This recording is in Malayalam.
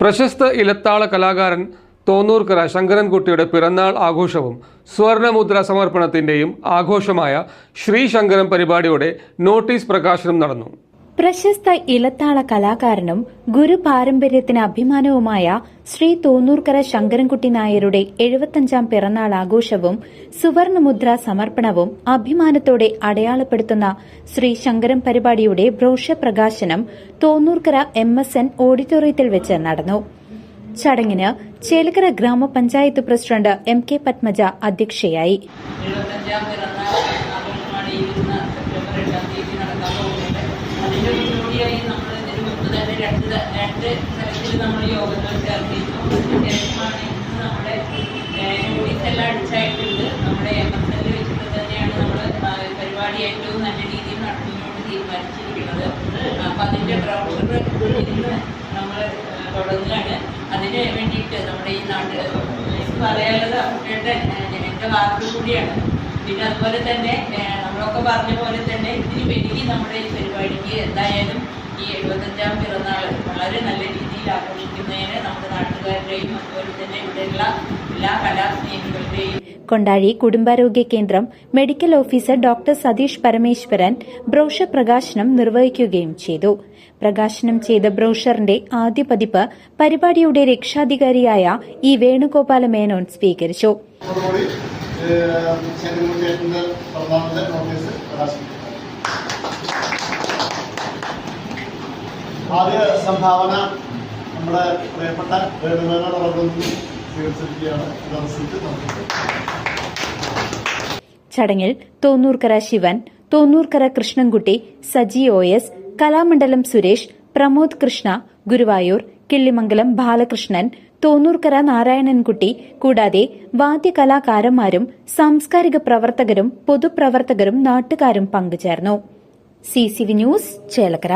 പ്രശസ്ത ഇലത്താള കലാകാരൻ തോന്നൂർക്കര ശങ്കരൻകുട്ടിയുടെ പിറന്നാൾ ആഘോഷവും സ്വർണമുദ്ര സമർപ്പണത്തിന്റെയും ആഘോഷമായ ശ്രീ ശങ്കരൻ പരിപാടിയുടെ നോട്ടീസ് പ്രകാശനം നടന്നു. പ്രശസ്ത ഇലത്താള കലാകാരനും ഗുരു പാരമ്പര്യത്തിന് അഭിമാനവുമായ ശ്രീ തോന്നൂർക്കര ശങ്കരൻകുട്ടി നായരുടെ എഴുപത്തഞ്ചാം പിറന്നാൾ ആഘോഷവും സുവർണമുദ്ര സമർപ്പണവും അഭിമാനത്തോടെ അടയാളപ്പെടുത്തുന്ന ശ്രീ ശങ്കരൻ പരിപാടിയുടെ ബ്രോഷർ പ്രകാശനം തോന്നൂർക്കര എം എസ് എൻ ഓഡിറ്റോറിയത്തിൽ വെച്ച് നടന്നു. ചടങ്ങിന് ചേലക്കര ഗ്രാമപഞ്ചായത്ത് പ്രസിഡന്റ് എം കെ പത്മജ അധ്യക്ഷയായി. മുന്നോടിയായി നമ്മൾ ഇതിന് മുമ്പ് തന്നെ രണ്ട് രണ്ട് തരത്തിൽ നമ്മൾ യോഗങ്ങൾ ചേർത്തിരുന്നു. ഇന്ന് നമ്മുടെ എല്ലാം അടിച്ചായിട്ടുണ്ട്. നമ്മുടെ എം എസ് എല്ലിൽ വെച്ചിട്ട് തന്നെയാണ് നമ്മൾ പരിപാടി ഏറ്റവും നല്ല രീതിയിൽ നടത്തുന്നതുകൊണ്ട് തീരുമാനിച്ചിരിക്കുന്നത്. അപ്പം അതിന്റെ പ്രവർത്തകർ ഇന്ന് നമ്മൾ തുടങ്ങുകയാണ്. അതിന് വേണ്ടിയിട്ട് നമ്മുടെ ഈ നാട്ടിൽ പറയാനുള്ളത് അവരുടെ എന്റെ വാർത്ത കൂടിയാണ്. പിന്നെ അതുപോലെ തന്നെ നമ്മളൊക്കെ പറഞ്ഞ പോലെ തന്നെ ഇതിന് വേണ്ടി നമ്മുടെ ഈ പരിപാടിക്ക് എന്തായാലും ഈ എഴുപത്തഞ്ചാം പിറന്നാൾ വളരെ നല്ല രീതിയിൽ ആഘോഷിക്കുന്നതിന് നമ്മുടെ നാട്ടുകാരുടെയും അതുപോലെ തന്നെ ഇവിടെയുള്ള എല്ലാ കലാസ്നേഹികളുടെയും കൊണ്ടാഴി കുടുംബാരോഗ്യ കേന്ദ്രം medical officer doctor Satheesh Parameswaran brochure പ്രകാശനം നിർവഹിക്കുകയും ചെയ്തു. പ്രകാശനം ചെയ്ത ബ്രോഷറിന്റെ ആദ്യ പതിപ്പ് പരിപാടിയുടെ രക്ഷാധികാരിയായ ഇ വേണുഗോപാല മേനോൻ സ്വീകരിച്ചു ആദ്യ സംഭാവന നമ്മുടെ പ്രിയപ്പെട്ട ചടങ്ങിൽ തോന്നൂർക്കര ശിവൻ തോന്നൂർക്കര കൃഷ്ണൻകുട്ടി സജി ഒ എസ് കലാമണ്ഡലം സുരേഷ് പ്രമോദ് കൃഷ്ണ ഗുരുവായൂർ കിള്ളിമംഗലം ബാലകൃഷ്ണൻ തോന്നൂർക്കര നാരായണൻകുട്ടി കൂടാതെ വാദ്യകലാകാരന്മാരും സാംസ്കാരിക പ്രവർത്തകരും പൊതുപ്രവർത്തകരും നാട്ടുകാരും പങ്കുചേർന്നു. C C V news Chelakkara.